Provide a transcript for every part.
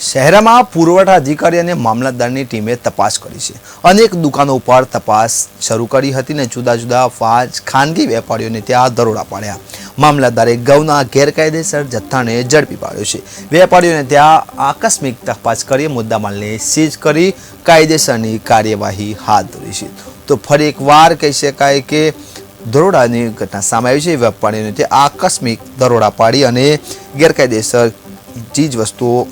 શહેરમાં પુરવઠા અધિકારી અને મામલતદારની ટીમે તપાસ કરી છે. અનેક દુકાનો ઉપર તપાસ શરૂ કરી હતી અને જુદા જુદા પાંચ ખાનગી વેપારીઓને ત્યાં દરોડા પાડ્યા. મામલતદારે ઘઉંના ગેરકાયદેસર જથ્થાને ઝડપી પાડ્યો છે. વેપારીઓને ત્યાં આકસ્મિક તપાસ કરી મુદ્દામાલને સીઝ કરી કાયદેસરની કાર્યવાહી હાથ ધરી છે. તો ફરી એકવાર કહી શકાય કે દરોડાની ઘટના સામે આવી છે. વેપારીઓને ત્યાં આકસ્મિક દરોડા પાડી અને ગેરકાયદેસર ચીજ વસ્તુઓ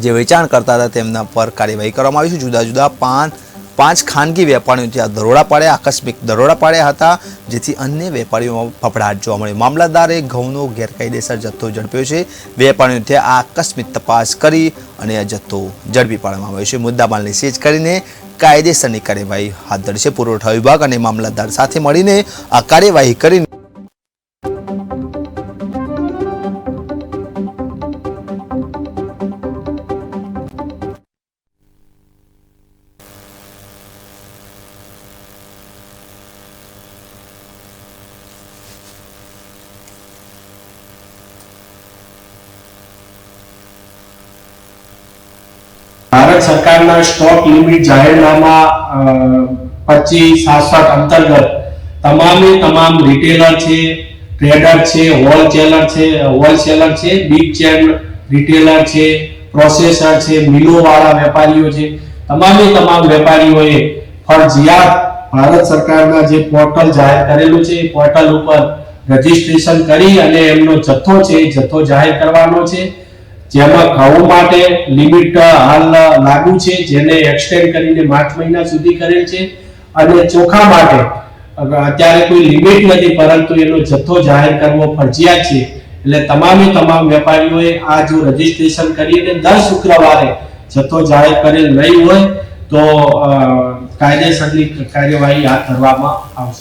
જે વેચાણ કરતા હતા તેમના પર કાર્યવાહી કરવામાં આવી છે. જુદા જુદા પાંચ પાંચ ખાનગી વેપારીઓ ત્યાં દરોડા પાડ્યા, આકસ્મિક દરોડા પાડ્યા હતા, જેથી અન્ય વેપારીઓમાં ફફડાટ જોવા મળ્યો. મામલતદારે ઘઉંનો ગેરકાયદેસર જથ્થો ઝડપ્યો છે. વેપારીઓ ત્યાં આકસ્મિક તપાસ કરી અને આ જથ્થો ઝડપી પાડવામાં આવ્યો છે. મુદ્દામાલની સેજ કરીને કાયદેસરની કાર્યવાહી હાથ ધરી છે. પુરવઠા વિભાગ અને મામલતદાર સાથે મળીને આ કાર્યવાહી કરીને ભારત સરકારના સ્ટોક લિમિટ જાહેરનામા પચીસ સાસઠ અંતર્ગત તમામે તમામ રિટેલર છે ટ્રેડર છે હોલસેલર છે હોલસેલર છે બિગ ચેન રિટેલર છે પ્રોસેસર છે મિલો વાળા વેપારીઓ છે. તમામે તમામ વેપારીઓએ ફરજિયાત ભારત સરકારના જે પોર્ટલ જાહેર કરેલું છે, એ પોર્ટલ ઉપર રજીસ્ટ્રેશન કરી અને એમનો જથ્થો છે, એ જથ્થો જાહેર કરવાનો છે. જેમાં ઘઉં માટે લિમિટ હાલ લાગુ છે, જેને એક્સટેન્ડ કરીને માર્ચ મહિના સુધી કરેલ છે. અને ચોખા માટે અત્યારે કોઈ લિમિટ નથી, પરંતુ એનો જથ્થો જાહેર કરવો ફરજિયાત છે. એટલે તમામે તમામ વેપારીઓએ આ જો રજીસ્ટ્રેશન કરીને દર શુક્રવારે જથ્થો જાહેર કરેલ નહીં હોય, તો કાયદેસરની કાર્યવાહી હાથ ધરવામાં આવશે.